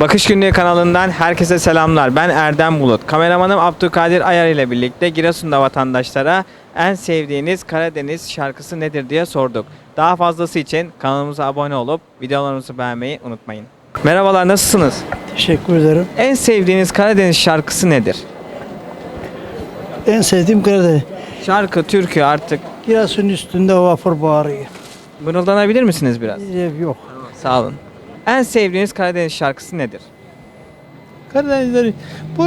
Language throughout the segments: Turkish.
Bakış Günlüğü kanalından herkese selamlar. Ben Erdem Bulut. Kameramanım Abdülkadir Ayar ile birlikte Giresun'da vatandaşlara en sevdiğiniz Karadeniz şarkısı nedir diye sorduk. Daha fazlası için kanalımıza abone olup videolarımızı beğenmeyi unutmayın. Merhabalar nasılsınız? Teşekkür ederim. En sevdiğiniz Karadeniz şarkısı nedir? En sevdiğim Karadeniz. Şarkı, türkü artık. Giresun üstünde vapur bağırıyor. Mırıldanabilir misiniz biraz? Yok. Sağ olun. En sevdiğiniz Karadeniz şarkısı nedir? Karadenizleri bu,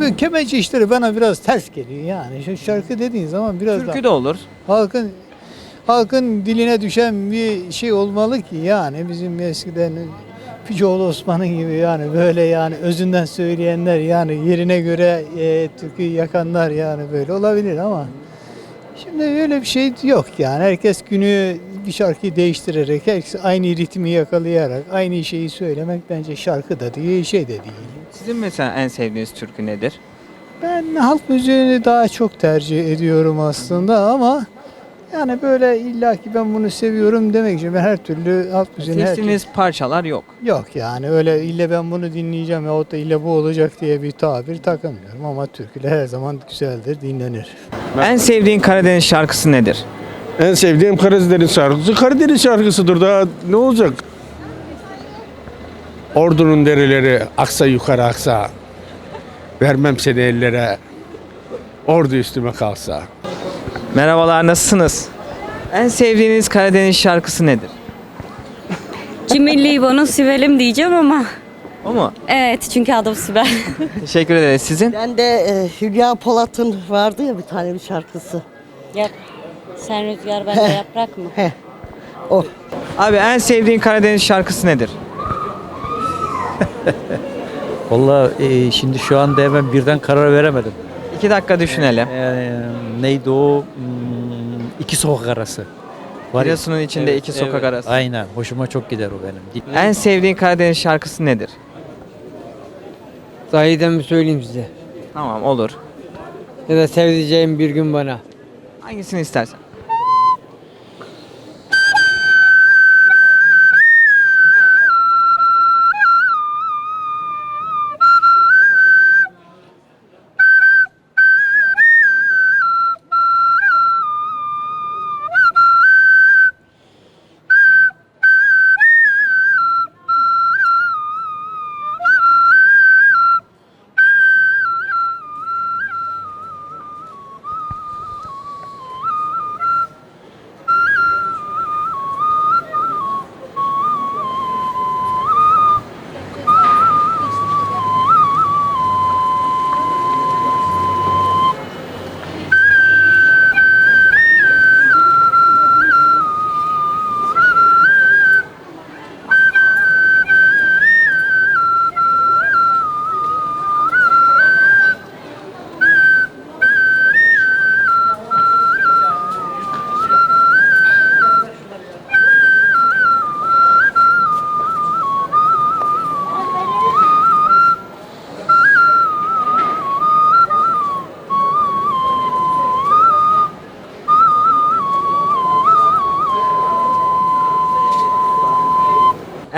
bu kemençe işleri bana biraz ters geliyor yani. Şu şarkı dediğin zaman biraz Türkü da de olur. halkın halkın diline düşen bir şey olmalı ki yani bizim eskiden Fücoğlu Osman'ın gibi yani böyle yani özünden söyleyenler yani yerine göre e, türkü yakanlar yani böyle olabilir ama şimdi öyle bir şey yok yani herkes günü bir şarkıyı değiştirerek herkes aynı ritmi yakalayarak aynı şeyi söylemek bence şarkı da değil şey de değil. Sizin mesela en sevdiğiniz türkü nedir? Ben halk müziğini daha çok tercih ediyorum aslında ama yani böyle illaki ben bunu seviyorum demek için ben her türlü halk müziğini Seçtiğiniz parçalar yok. yok yani öyle ille ben bunu dinleyeceğim yahut da ille bu olacak diye bir tabir takılmıyorum ama türküler her zaman güzeldir dinlenir. En sevdiğin Karadeniz şarkısı nedir? En sevdiğim Karadeniz şarkısı Karadeniz şarkısıdır daha ne olacak? Ordunun derileri aksa yukarı aksa. Vermem seni ellere. Ordu üstüme kalsa. Merhabalar nasılsınız? En sevdiğiniz Karadeniz şarkısı nedir? Cimilli İbo'nun Sibel'im diyeceğim ama O mu? evet çünkü adım Sibel. Teşekkür ederiz. Sizin? Ben de e, Hülya Polat'ın vardı ya bir tane bir şarkısı. Yap. Sen rüzgar ben de yaprak mı? He. O. Abi en sevdiğin Karadeniz şarkısı nedir? Vallahi e, şimdi şu anda hemen birden karar veremedim. İki dakika düşünelim. E, neydi o? Hmm, iki sokak arası. Var ya- Giresun'un içinde iki sokak arası. Aynen. Hoşuma çok gider o benim. En sevdiğin Karadeniz şarkısı nedir? Zahiden mi söyleyeyim size? Tamam olur. Ya da sevdiceğim bir gün bana. Hangisini istersen.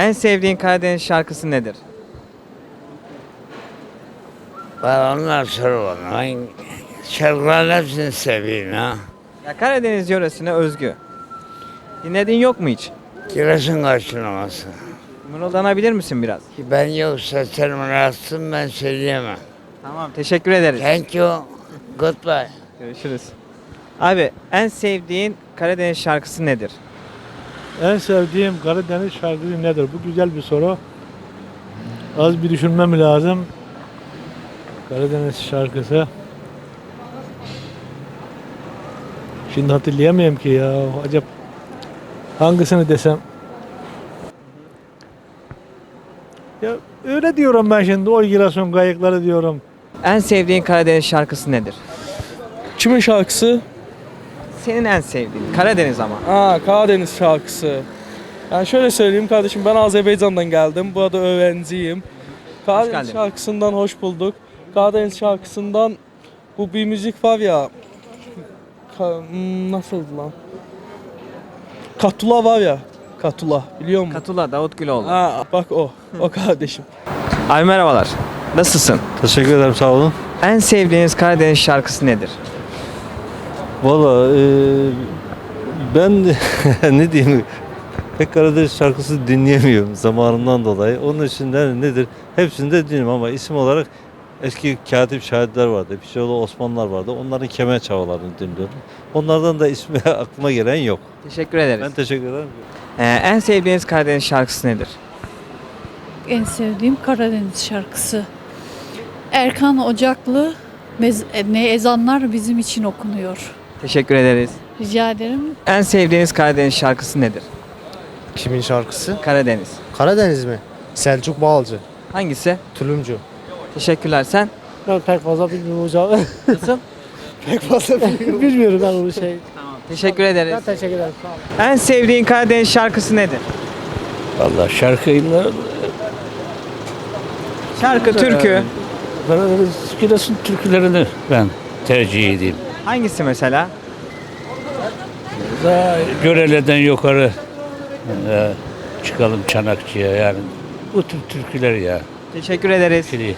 En sevdiğin Karadeniz şarkısı nedir? Bana onlar sor bana. Ben şarkıların hepsini seveyim ha. Ya Karadeniz yöresine özgü. Dinlediğin yok mu hiç? Giresun karşılaması. Mırıldanabilir misin biraz? Ki ben yoksa sen rahatsın ben söyleyemem. Tamam teşekkür ederiz. Thank you. Goodbye. Görüşürüz. Abi en sevdiğin Karadeniz şarkısı nedir? En sevdiğim Karadeniz şarkısı nedir? Bu güzel bir soru. Az bir düşünmem lazım. Karadeniz şarkısı. Şimdi hatırlayamıyorum ki ya. Acaba hangisini desem? Ya öyle diyorum ben şimdi. O Giresun kayıkları diyorum. En sevdiğin Karadeniz şarkısı nedir? Kimin şarkısı? Senin en sevdiğin. Karadeniz ama. Aa Karadeniz şarkısı. Yani şöyle söyleyeyim kardeşim ben Azerbaycan'dan geldim. Bu arada öğrenciyim. Karadeniz geldin. şarkısından hoş bulduk. Karadeniz şarkısından bu bir müzik var ya. Ka- hmm, nasıldı lan? Katula var ya. Katula biliyor musun? Katula Davut Güloğlu. Ha bak o. O kardeşim. Abi merhabalar. Nasılsın? Teşekkür ederim sağ olun. En sevdiğiniz Karadeniz şarkısı nedir? Valla e, ben ne diyeyim pek Karadeniz şarkısı dinleyemiyorum zamanımdan dolayı. Onun için de nedir? Hepsini de dinliyorum ama isim olarak eski katip şahitler vardı. Pişoğlu Osmanlılar vardı. Onların kemer çavalarını dinliyorum. Onlardan da ismi aklıma gelen yok. Teşekkür ederiz. Ben teşekkür ederim. Ee, en sevdiğiniz Karadeniz şarkısı nedir? En sevdiğim Karadeniz şarkısı. Erkan Ocaklı mez- ne ezanlar bizim için okunuyor. Teşekkür ederiz. Rica ederim. En sevdiğiniz Karadeniz şarkısı nedir? Kimin şarkısı? Karadeniz. Karadeniz mi? Selçuk Balcı. Hangisi? Tulumcu. Teşekkürler. Sen? Ben pek fazla bilmiyorum hocam. Nasıl? Pek fazla bilmiyorum ben onu şey. Teşekkür ederiz. teşekkür ederim. Sağ olun. En sevdiğin Karadeniz şarkısı nedir? Valla şarkıyla Şarkı, türkü. Karadeniz Giresun türkülerini ben tercih edeyim. Hangisi mesela? Daha Görele'den yukarı e, çıkalım Çanakçı'ya yani. Bu tür türküler ya. Teşekkür ederiz. Şimdi